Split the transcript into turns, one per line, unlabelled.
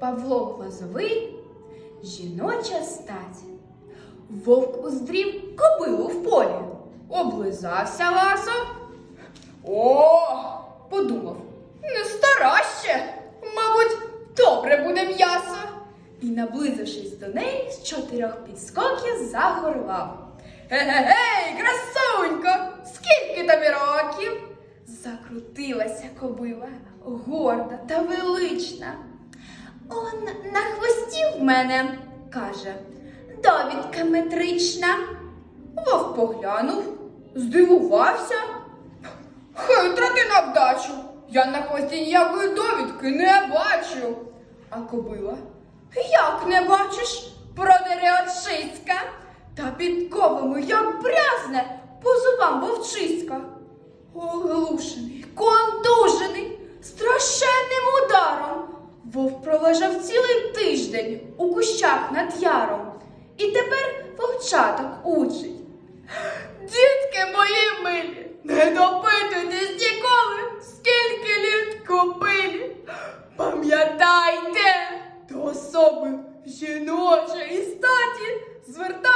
Павло Глазовий, жіноча стать. Вовк уздрів кобилу в полі, облизався ласо. О, подумав, не стара ще, мабуть, добре буде м'ясо. І, наблизившись до неї, з чотирьох підскоків загорлав. Ге-ге-гей, красунько, скільки тобі років? Закрутилася кобила, горда та велична. Он на хвості в мене, каже, довідка метрична. Вовк поглянув, здивувався. Хитра ти на вдачу. Я на хвості ніякої довідки не бачу. А кобила, як не бачиш, продере очиська, та підковами як брязне по зубам вовчиська. Оглушений, Лежав цілий тиждень у кущах над яром і тепер вовчаток учить. Дітки мої милі, не допитуйтесь ніколи, скільки літ купили. Пам'ятайте до особи жіночої статі звертайте.